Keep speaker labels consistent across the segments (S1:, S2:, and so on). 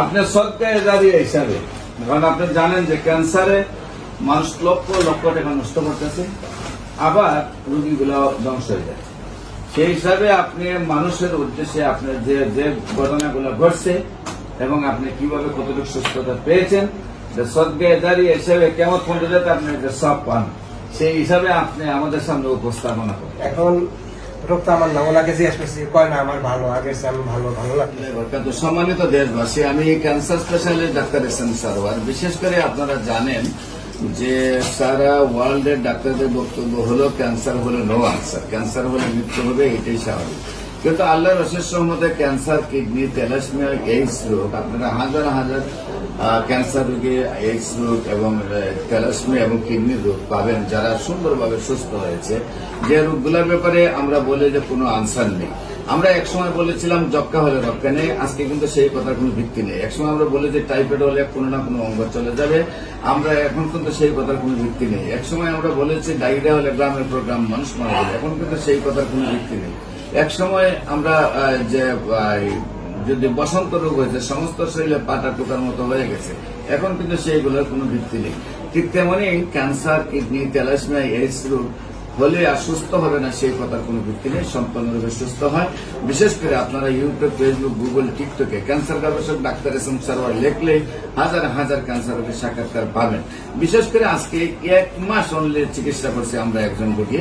S1: আপনার সৎকায় দাঁড়িয়ে হিসাবে কারণ আপনি জানেন যে ক্যান্সারে মানুষ লক্ষ লক্ষ টাকা নষ্ট করতেছে, আবার রুগীগুলো ধ্বংস হয়ে যাচ্ছে সেই হিসাবে আপনি মানুষের উদ্দেশ্যে আপনার যে যে ঘটনাগুলো ঘটছে এবং আপনি কীভাবে কতটুকু সুস্থতা পেয়েছেন, যে সদ্গায় দাঁড়িয়ে হিসাবে কেমন পর্যন্ত আপনি এটা সব পান, সেই হিসাবে আপনি আমাদের সামনে উপস্থাপনা করেন।
S2: এখন আমার নাও লাগে জিজ্ঞেস করছি কয় না, আমার ভালো আগে চেয়ে আমি ভালো ভালো লাগছে।
S1: কিন্তু সম্মানিত দেশবাসী, আমি cancer specialist doctor S M বিশেষ করে আপনারা জানেন যে সারা ওয়ার্ল্ডের ডাক্তারদের বক্তব্য হলো ক্যান্সার হলে নো আনসার ক্যান্সার হলে মৃত্যু হবে, এটাই স্বাভাবিক। কিন্তু আল্লাহ রসের সহমতে ক্যান্সার কিডনি তেলাসমিয়া এইডস রোগ, আপনারা হাজার হাজার ক্যান্সার রোগে এইডস রোগ এবং তেলাসমিয়া এবং কিডনি রোগ পাবেন যারা সুন্দরভাবে সুস্থ হয়েছে। যে রোগগুলোর ব্যাপারে আমরা বলে যে কোনো আনসার নেই। আমরা একসময় বলেছিলাম যক্কা হলে রক্ষা নেই, আজকে কিন্তু সেই কথার কোনো ভিত্তি নেই। একসময় আমরা বলে যে টাইফয়েড হলে কোনো না কোনো অঙ্গ চলে যাবে, আমরা এখন কিন্তু সেই কথার কোনো ভিত্তি নেই। একসময় আমরা বলেছি ডায়রিয়া হলে গ্রামের পর গ্রাম মানুষ মারা যাবে, এখন কিন্তু সেই কথার কোনো ভিত্তি নেই। একসময় আমরা যে যদি বসন্ত রোগ হয়েছে, সমস্ত শরীরে পাটা টোকার মতো হয়ে গেছে। এখন কিন্তু সেইগুলোর কোনো ভিত্তি নেই। ঠিক তেমনি ক্যান্সার, কিডনি তেলাসমিয়া এইডস রোগ হলে আর সুস্থ হবে না, সেই কথার কোনো ভিত্তি নেই। সম্পূর্ণরূপে সুস্থ হয়। বিশেষ করে আপনারা ইউটিউব, ফেসবুক, গুগল, টিকটকে ক্যান্সার গবেষক ডাক্তার এস এম সারওয়ার লেখলে হাজার হাজার ক্যান্সার রোগের সাক্ষাৎকার পাবেন। বিশেষ করে আজকে এক মাস অনলি চিকিৎসা করছি আমরা একজন রোগী।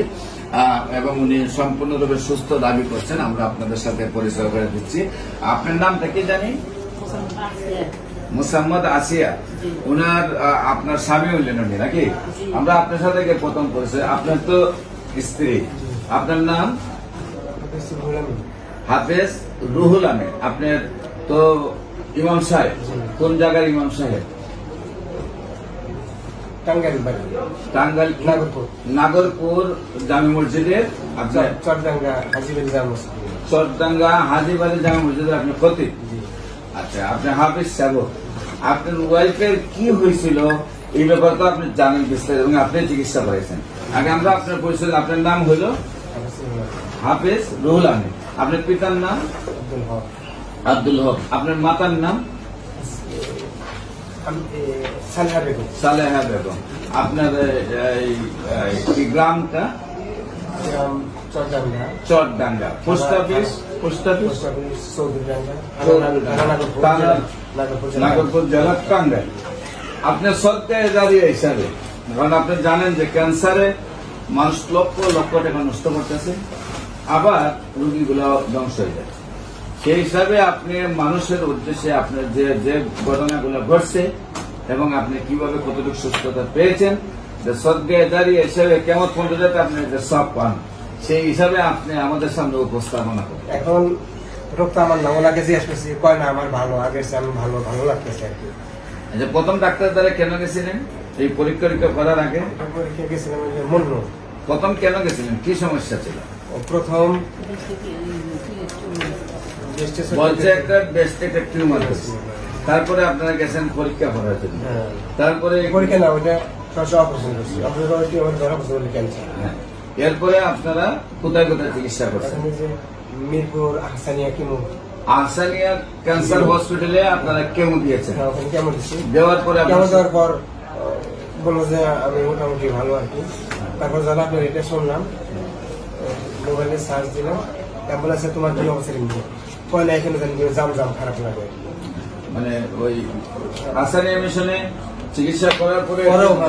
S1: এবং উনি সম্পূর্ণরূপে সুস্থ দাবি করছেন, আমরা আপনাদের সাথে পরিচয় করে দিচ্ছি। আপনার নামটা কি জানি? মুসাম্মদ আসিয়া। উনার আপনার স্বামী হইলেন উনি নাকি? আমরা আপনার সাথে প্রথম পরিচয়। আপনার তো স্ত্রী। আপনার নাম? হাফেজ রুহুল আমিন। আপনার তো ইমাম সাহেব। কোন জায়গার ইমাম সাহেব?
S2: টাঙ্গাইল বাড়ি।
S1: টাঙ্গাইল
S2: নাগরপুর।
S1: নাগরপুর জামি মসজিদের আপনার
S2: চরডাঙ্গা হাজিবাড়ি জামা মসজিদ।
S1: চরডাঙ্গা হাজিবাড়ি জামা মসজিদের আপনি ক্ষতি? আচ্ছা আপনি হাফিজ সাহেব আপনার ওয়াইফের কি হয়েছিল? এই ব্যাপার তো আপনি জানেন বিস্তারিত এবং আপনি চিকিৎসা করেছেন আগে আমরা আপনার পরিচয় আপনার নাম হলো? হাফেজ রুহুল আমিন। আপনার পিতার নাম?
S2: আব্দুল হক।
S1: আব্দুল হক। আপনার মাতার নাম?
S2: সালেহা বেগম।
S1: আপনার এই, গ্রামটা? Post office post office.
S2: Nagarpur জেলা-
S1: আপনার দাঁড়িয়ে হিসাবে কারণ আপনি জানেন যে ক্যান্সারে মানুষ লক্ষ লক্ষ টাকা নষ্ট করতেছে। আবার রুগীগুলো ধ্বংস হয়ে যাচ্ছে সেই হিসাবে আপনি মানুষের উদ্দেশ্যে আপনার যে যে ঘটনাগুলো ঘটছে এবং আপনি কীভাবে কতটুকু সুস্থতা পেয়েছেন যে সদ্গায় দাঁড়িয়ে হিসাবে কেমন পর্যন্ত আপনি এটা সব পান সেই হিসাবে আপনি আমাদের সামনে উপস্থাপনা করেন।
S2: এখন রোগ তো আমার নাও লাগে জিজ্ঞেস করছি কয় না আমার ভালো আগে চেয়ে আমি ভালো ভালো লাগতেছে আর কি।
S1: আচ্ছা প্রথম ডাক্তার দ্বারা কেন গেছিলেন? এই পরীক্ষা করার আগে?
S2: কে গেছিলাম ওই যে
S1: প্রথম কেন গেছিলেন? কি সমস্যা ছিল?
S2: প্রথম
S1: বলছে একটা বেস্ট একটা টিউমার হয়েছে তারপরে আপনারা গেছেন পরীক্ষা করার জন্য।
S2: হ্যাঁ।
S1: তারপরে
S2: পরীক্ষা না ক্যান্সার
S1: হ্যাঁ। এরপরে আপনারা কোথায় কোথায় চিকিৎসা করছেন?
S2: মিরপুর আহসানিয়া কিমু।
S1: আহসানিয়া ক্যান্সার হসপিটালে আপনারা কেমন দিয়েছেন?
S2: হ্যাঁ, কেমন দিচ্ছি
S1: দেওয়ার পরে আপনার-
S2: দেওয়ার পর বলল যে আমি মোটামুটি ভালো আর কি। তারপর যখন আপনার এটা শুনলাম মোবাইলে সার্চ দিলাম অ্যাম্বুলেন্সে তোমার কি অবস্থা? এখানে জানি জাম জাম খারাপ লাগে
S1: মানে ওই আহসানিয়া মিশনে চিকিৎসা করার পরে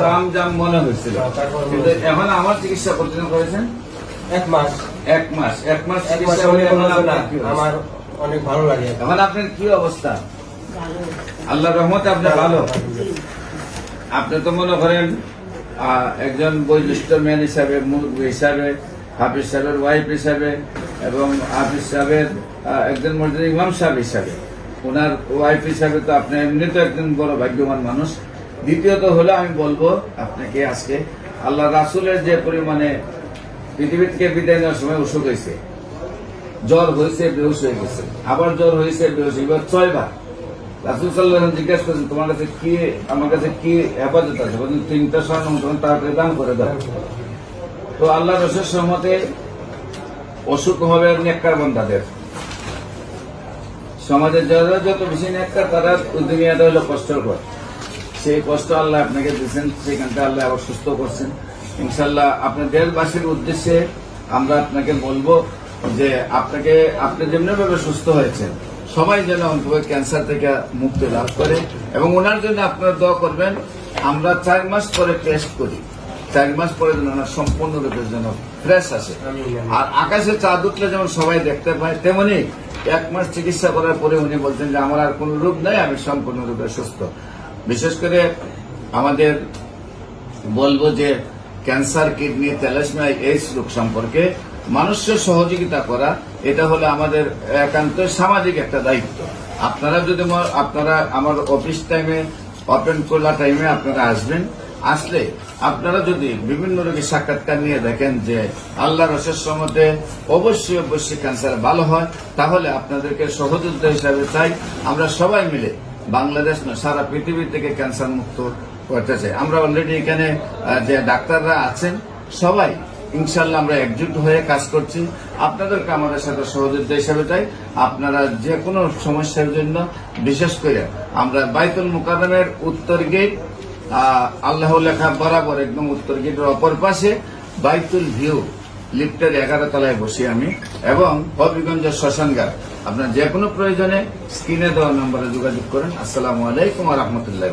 S1: জাম জাম মনে হয়েছিল।
S2: হ্যাঁ,
S1: কিন্তু এখন আমার চিকিৎসা কতদিন করেছেন?
S2: এক মাস।
S1: এক মাস। এক মাস চিকিৎসা
S2: না
S1: আপনার
S2: আমার অনেক ভালো লাগে।
S1: এখন আপনার কি অবস্থা? আল্লাহ রহমতে আপনি ভালো? আপনি তো মনে করেন আহ, একজন বৈশিষ্ট্য ম্যান হিসাবে মুরব্বী হিসাবে হাফিজ সাহেবের ওয়াইফ হিসাবে এবং হাফিজ সাহেবের একজন মসজিদ ইমাম সাহেব হিসাবে। ওনার ওয়াইফ হিসাবে তো আপনি এমনি তো একজন বড় ভাগ্যবান মানুষ। দ্বিতীয়ত হলো আমি বলব আপনাকে আজকে, আল্লাহ রাসুলের যে পরিমাণে পৃথিবী থেকে বিদায় নেওয়ার সময় অসুখ হয়েছে। জ্বর হয়েছে, বেহুশ হয়ে গেছে। আবার জ্বর হয়েছে, বেহুশ। এবার ছয়বার। রাসুল সাল্লাহ জিজ্ঞাসা করছেন, তোমার কাছে কি, আমার কাছে কি হেফাজত আছে? তিনটা স্বর্ণ তখন তাড়াতাড়ি দান করে দাও। তো আল্লাহ রসের সহমতে অসুখ হবে নেককার বন্ধাদের। সমাজের যারা যত বেশি নেককার, তারা দুনিয়াটা হলো কষ্টের পর সেই কষ্ট আল্লাহ আপনাকে দিয়েছেন, সেখানটা আল্লাহ আবার সুস্থ করছেন। ইনশাল্লাহ আপনার দেশবাসীর উদ্দেশ্যে আমরা আপনাকে বলব যে আপনাকে, আপনি যেমনি ভাবে সুস্থ হয়েছেন, সবাই যেন অন্তত ক্যান্সার থেকে মুক্তি লাভ করে এবং ওনার জন্য আপনারা দোয়া করবেন, আমরা চার মাস পরে টেস্ট করি। চার মাস পরে যেন ওনার সম্পূর্ণরূপে যেন ফ্রেশ আসে। আর আকাশে চাঁদ উঠলে যেমন সবাই দেখতে পায়, তেমনি এক মাস চিকিৎসা করার পরে উনি বলছেন যে, আমার আর কোনো রোগ নাই, আমি সম্পূর্ণরূপে সুস্থ। বিশেষ করে আমাদের বলব যে, ক্যান্সার, কিডনি তেলাসমিয়া এইডস রোগ সম্পর্কে মানুষের সহযোগিতা করা, এটা হলো আমাদের একান্ত সামাজিক একটা দায়িত্ব। আপনারা যদি আপনারা আমার অফিস টাইমে ওপেন খোলা টাইমে আপনারা আসবেন, আসলে আপনারা যদি বিভিন্ন রোগীর সাক্ষাৎকার নিয়ে দেখেন যে আল্লাহ রসের সমতে অবশ্যই অবশ্যই ক্যান্সার ভালো হয়, তাহলে আপনাদেরকে সহযোদ্ধা হিসাবে চাই। আমরা সবাই মিলে বাংলাদেশ নয়, সারা পৃথিবী থেকে ক্যান্সার মুক্ত করতে চাই। আমরা অলরেডি এখানে যে ডাক্তাররা আছেন, সবাই ইনশাল্লাহ আমরা একজুট হয়ে কাজ করছি। আপনাদেরকে আমাদের সাথে সহযোগিতা হিসাবে চাই। আপনারা যে কোনো সমস্যার জন্য, বিশেষ করে আমরা বাইতুল মুকাদমের উত্তর গেট আল্লাহ লেখা বরাবর একদম উত্তর গেটের অপর পাশে বাইতুল ভিউ, লিফটের এগারো তলায় বসি আমি, এবং হবিগঞ্জ শ্মশানগার আপনার যে কোনো প্রয়োজনে স্ক্রিনে দেওয়া নম্বরে যোগাযোগ করেন। আসসালামু আলাইকুম রহমতুল্লাহ